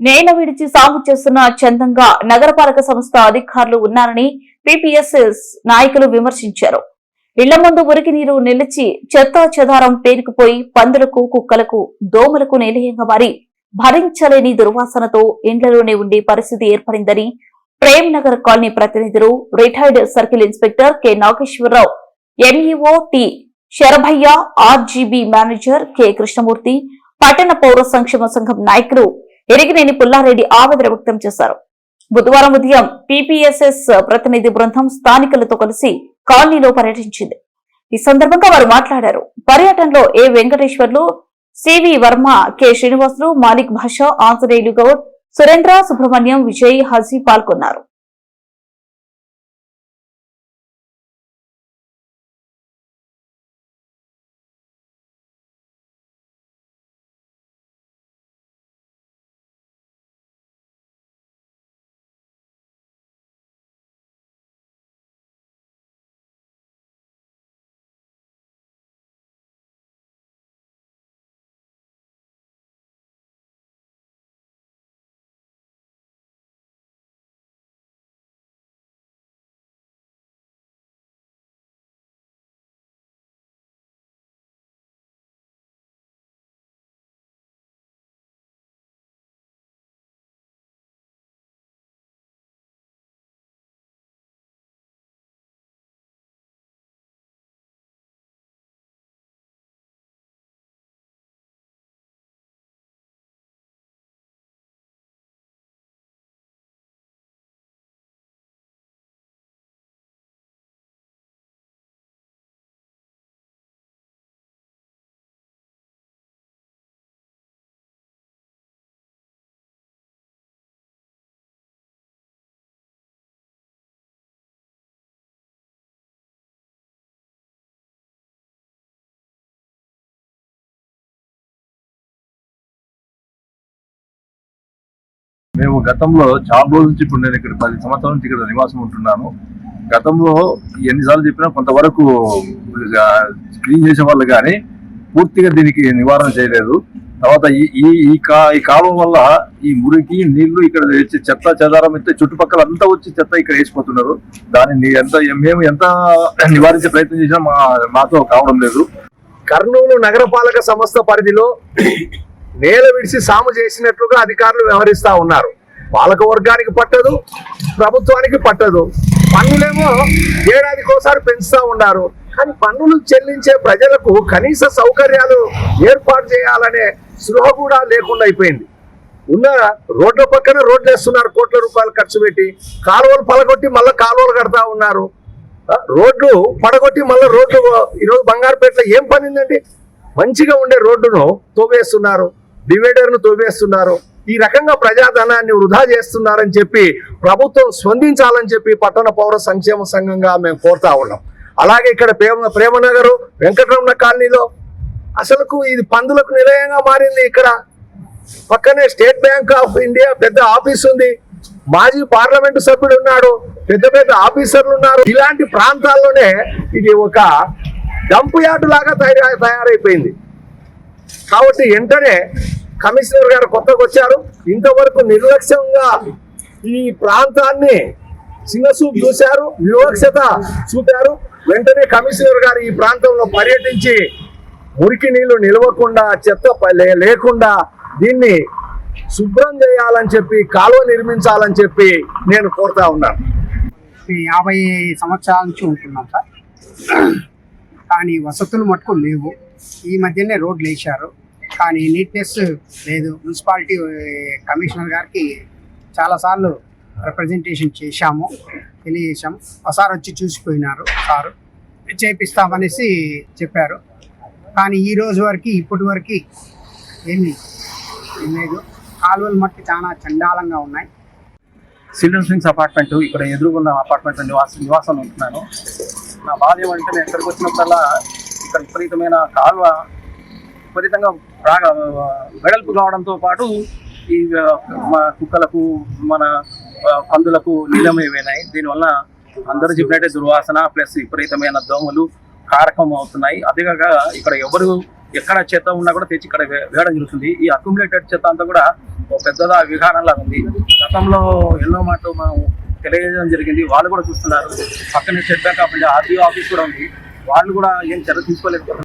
నేల విడిచి సాగు చేస్తున్న చందంగా నగరపాలక సంస్థ అధికారులు ఉన్నారని పీపీఎస్ఎస్ నాయకులు విమర్శించారు. ఇళ్ళ ముందు ఉరికి నీరు నిలిచి చెత్త చెదారం పేరుకుపోయి పందులకు కుక్కలకు దోమలకు నిలయంగా మారి భరించలేని దుర్వాసనతో ఇండ్లలోనే ఉండే పరిస్థితి ఏర్పడిందని ప్రేమ్ నగర్ కాలనీ ప్రతినిధులు retired circle inspector K. Nageswara Rao MEO T. Sarabhaiah RGB manager K. Krishnamurthy పట్టణ పౌర సంక్షేమ సంఘం నాయకులు ఎరిగినేని పుల్లారెడ్డి ఆవేదన వ్యక్తం చేశారు. బుధవారం ఉదయం పీపీఎస్ఎస్ ప్రతినిధి బృందం స్థానికులతో కలిసి కాలనీలో పర్యటించింది. ఈ సందర్భంగా వారు మాట్లాడారు. పర్యటనలో A Venkateswarlu CV Varma K Srinivasulu Malik Basha Anjaneyulu Goud Surendra Subrahmanyam Vijay Haji పాల్గొన్నారు. మేము గతంలో చాలా రోజుల నుంచి ఇప్పుడు నేను ఇక్కడ పది సంవత్సరాల నుంచి ఇక్కడ నివాసం ఉంటున్నాను. గతంలో ఎన్నిసార్లు చెప్పినా కొంతవరకు క్లీన్ చేసే వాళ్ళు కానీ పూర్తిగా దీనికి నివారణ చేయలేదు. తర్వాత ఈ ఈ ఈ కా ఈ కాలం వల్ల ఈ మురికి నీళ్ళు ఇక్కడ వచ్చి చెత్త చెదారం అయితే చుట్టుపక్కల అంతా వచ్చి చెత్త ఇక్కడ వేసిపోతున్నారు. దాన్ని ఎంత మేము ఎంత నివారించే ప్రయత్నం చేసినా మా మాతో కావడం లేదు. కర్నూలు నగరపాలక సంస్థ పరిధిలో నేల విడిచి సాము చేసినట్లుగా అధికారులు వ్యవహరిస్తూ ఉన్నారు. పాలక వర్గానికి పట్టదు ప్రభుత్వానికి పట్టదు. పన్నులేమో ఏడాదికోసారి పెంచుతూ ఉన్నారు కానీ పన్నులు చెల్లించే ప్రజలకు కనీస సౌకర్యాలు ఏర్పాటు చేయాలనే సృహ కూడా లేకుండా అయిపోయింది. ఉన్న రోడ్ల పక్కన రోడ్లు వేస్తున్నారు కోట్ల రూపాయలు ఖర్చు పెట్టి. కాలువలు పలగొట్టి మళ్ళీ కాలువలు కడతా ఉన్నారు. రోడ్లు పడగొట్టి మళ్ళీ రోడ్లు ఈరోజు బంగారుపేటలో ఏం పనిందండి మంచిగా ఉండే రోడ్డును తోవేస్తున్నారు డివైడర్ను తోవేస్తున్నారు ఈ రకంగా ప్రజాధనాన్ని వృధా చేస్తున్నారని చెప్పి ప్రభుత్వం స్పందించాలని చెప్పి పట్టణ పౌర సంక్షేమ సంఘంగా మేము కోరుతా ఉన్నాం. అలాగే ఇక్కడ ప్రేమ ప్రేమనగరు వెంకటరమణ కాలనీలో అసలుకు ఇది పందులకు నిలయంగా మారింది ఇక్కడ. పక్కనే స్టేట్ బ్యాంక్ ఆఫ్ ఇండియా పెద్ద ఆఫీస్ ఉంది. మాజీ పార్లమెంటు సభ్యుడు ఉన్నాడు. పెద్ద పెద్ద ఆఫీసర్లు ఉన్నారు. ఇలాంటి ప్రాంతాల్లోనే ఇది ఒక డంప్ యార్డు లాగా తయారైపోయింది. కాబట్టి వెంటనే కమిషనర్ గారు కొత్తగా వచ్చారు. ఇంతవరకు నిర్లక్ష్యంగా ఈ ప్రాంతాన్ని సింగసూప్ చూశారు వివక్షత చూపారు. వెంటనే కమిషనర్ గారు ఈ ప్రాంతంలో పర్యటించి మురికి నీళ్ళు నిలవకుండా చెత్త లేకుండా దీన్ని శుభ్రం చేయాలని చెప్పి కాలువ నిర్మించాలని చెప్పి నేను కోరుతా ఉన్నాను. యాభై సంవత్సరాల నుంచి ఉంటున్నాం సార్. కానీ వసతులు మటుకు లేవు. ఈ మధ్యనే రోడ్లు వేశారు. కానీ నీట్నెస్ లేదు. మున్సిపాలిటీ కమిషనర్ eh, గారికి చాలాసార్లు రిప్రజెంటేషన్ చేశాము తెలియజేశాము. ఒకసారి వచ్చి చూసిపోయినారు సారు. చేపిస్తామనేసి చెప్పారు. కానీ ఈ రోజు వరకు ఇప్పటి వరకు ఏమీ లేదు. కాలువలు మట్టి చాలా చండాలంగా ఉన్నాయి. సిల్డర్ స్ప్రింగ్స్ అపార్ట్మెంట్ ఇక్కడ ఎదురుగున్న అపార్ట్మెంట్ నివాస నివాసం ఉంటున్నాను. నా బాధ ఏమంటే నేను ఇక్కడికి వచ్చినప్పుడల్లా ఇక్కడ విపరీతమైన కాలువ విపరీతంగా వెడల్పు కావడంతో పాటు ఈ మా కుక్కలకు మన పందులకు నీలమైపోయినాయి దీనివల్ల అందరూ చెప్పినట్టే దుర్వాసన ప్లస్ విపరీతమైన దోమలు కారకం అవుతున్నాయి. అదేగాక ఇక్కడ ఎవరు ఎక్కడ చెత్త ఉన్నా కూడా తెచ్చి ఇక్కడ వేయడం జరుగుతుంది. ఈ అక్యుములేటెడ్ చెత్త అంతా కూడా ఒక పెద్దదా విధానంలా ఉంది. గతంలో ఎన్నో మాటలు మనం తెలియజేయడం జరిగింది. వాళ్ళు కూడా చూస్తున్నారు. పక్కనే సెట్ కాకుండా ఆఫ్ ఆఫీస్ కూడా ఉంది. వాళ్ళు కూడా ఏం చర్య తీసుకోలేకపోతున్నారు